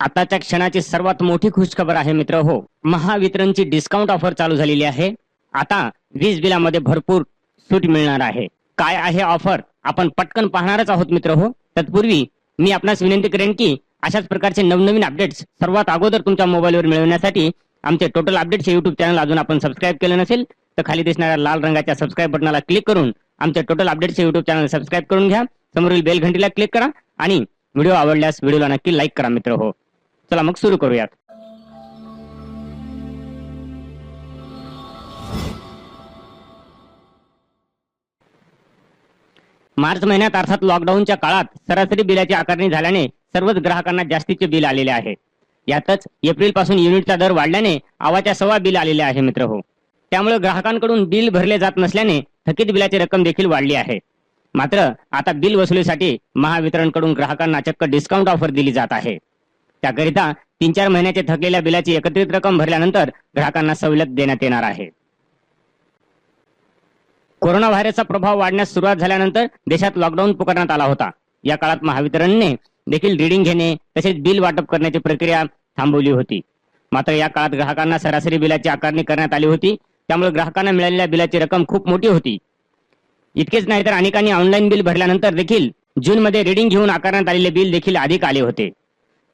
आताच्या क्षणाची सर्वात मोठी खुशखबर आहे मित्र हो. महावितरणची डिस्काउंट ऑफर चालू झालेली आहे. आता वीज बिलामध्ये भरपूर सूट मिळणार आहे. काय आहे ऑफर आपण पटकन पाहणारच आहोत मित्र हो. तत्पूर्वी मी आपणास विनंती करेन की अशाच प्रकारचे नवनवीन अपडेट्स सर्वात अगोदर तुमच्या मोबाईलवर मिळवण्यासाठी आमचे टोटल अपडेट्स युट्यूब चॅनल अजून आपण सबस्क्राईब केलं नसेल तर खाली दिसणाऱ्या लाल रंगाच्या सबस्क्राईब बटनाला क्लिक करून आमचे total updates YouTube channel subscribe करून घ्या. समोरील बेल घंटीला क्लिक करा आणि व्हिडिओ आवडल्यास व्हिडिओला नक्की लाईक करा मित्र हो. चला मग सुरू करूयात. मार्च महिन्यात अर्थात लॉकडाऊनच्या काळात सरासरी बिलाची आकारणी झाल्याने सर्वच ग्राहकांना जास्तीचे बिल आलेले आहे. यातच एप्रिलपासून युनिटचा दर वाढल्याने आवाच्या सव्वा बिल आलेले आहे मित्र हो. त्यामुळे ग्राहकांकडून बिल भरले जात नसल्याने थकीत बिलाची रक्कम देखील वाढली आहे. मात्र आता बिल वसुलीसाठी महावितरणकडून ग्राहकांना चक्क डिस्काउंट ऑफर दिली जात आहे. त्याकरिता तीन चार महिन्याचे थकलेल्या बिलाची एकत्रित रक्कम भरल्यानंतर ग्राहकांना सवलत देण्यात येणार आहे. कोरोना व्हायरसचा प्रभाव वाढण्यास सुरुवात झाल्यानंतर देशात लॉकडाऊन पुकारण्यात आला होता. या काळात महावितरणने देखील रिडिंग घेणे तसेच बिल वाटप करण्याची प्रक्रिया थांबवली होती. मात्र या काळात ग्राहकांना सरासरी बिलाची आकारणी करण्यात आली होती. त्यामुळे ग्राहकांना मिळालेल्या बिलाची रक्कम खूप मोठी होती. इतकेच नाही तर अनेकांनी ऑनलाईन बिल भरल्यानंतर देखील जून मध्ये रिडिंग घेऊन आकारण्यात आलेले बिल देखील अधिक आले होते.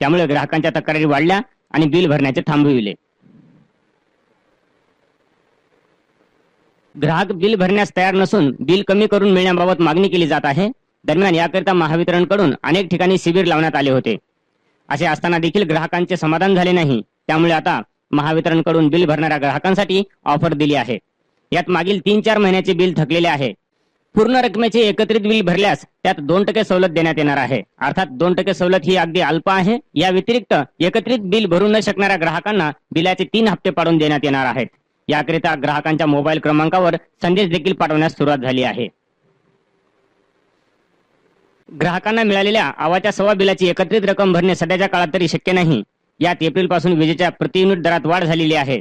त्यामुळे ग्राहकांच्या तक्रारी वाढल्या आणि बिल भरण्याचे थांबविले ग्राहक बिल भरण्यास तयार नसून बिल कमी करून मिळण्याबाबत मागणी केली जात आहे. दरम्यान याकरिता महावितरणकडून अनेक ठिकाणी शिबिर लावण्यात आले होते. असे असताना देखील ग्राहकांचे समाधान झाले नाही. त्यामुळे आता महावितरणकडून बिल भरणाऱ्या ग्राहकांसाठी ऑफर दिली आहे. यात मागील तीन चार महिन्याचे बिल थकलेले आहे. पूर्ण रकमेचे एकत्रित बिल भरल्यास त्यात दोन टक्के सवलत देण्यात येणार आहे. अर्थात दोन टक्के सवलत ही अगदी अल्प आहे. या व्यतिरिक्त एकत्रित बिल भरू न शकणाऱ्या ग्राहकांना बिलाचे तीन हप्ते पाडून देण्यात येणार आहेत. याकरिता ग्राहकांच्या मोबाईल क्रमांकावर संदेश देखील पाठवण्यास सुरुवात झाली आहे. ग्राहकांना मिळालेल्या आवाच्या सव्वा बिलाची एकत्रित रक्कम भरणे सध्याच्या काळात तरी शक्य नाही. यात एप्रिलपासून विजेच्या प्रति युनिट दरात वाढ झालेली आहे.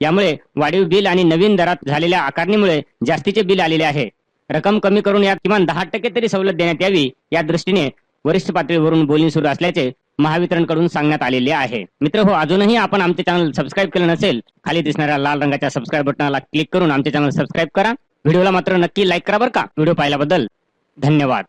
यामुळे वाढीव बिल आणि नवीन दरात झालेल्या आकारणीमुळे जास्तीचे बिल आलेले आहे. रक्कम कमी करून यात किमान दहा टक्के तरी सवलत देण्यात यावी या दृष्टीने वरिष्ठ पातळीवरून बोलणी सुरू असल्याचे महावितरणकडून सांगण्यात आलेले आहे. मित्र हो अजूनही आपण आमचे चॅनल सबस्क्राईब केलं नसेल खाली दिसणाऱ्या लाल रंगाच्या सबस्क्राईब बटनाला क्लिक करून आमचे चॅनल सबस्क्राईब करा. व्हिडिओला मात्र नक्की लाईक करा बरं का. व्हिडिओ पाहिल्याबद्दल धन्यवाद.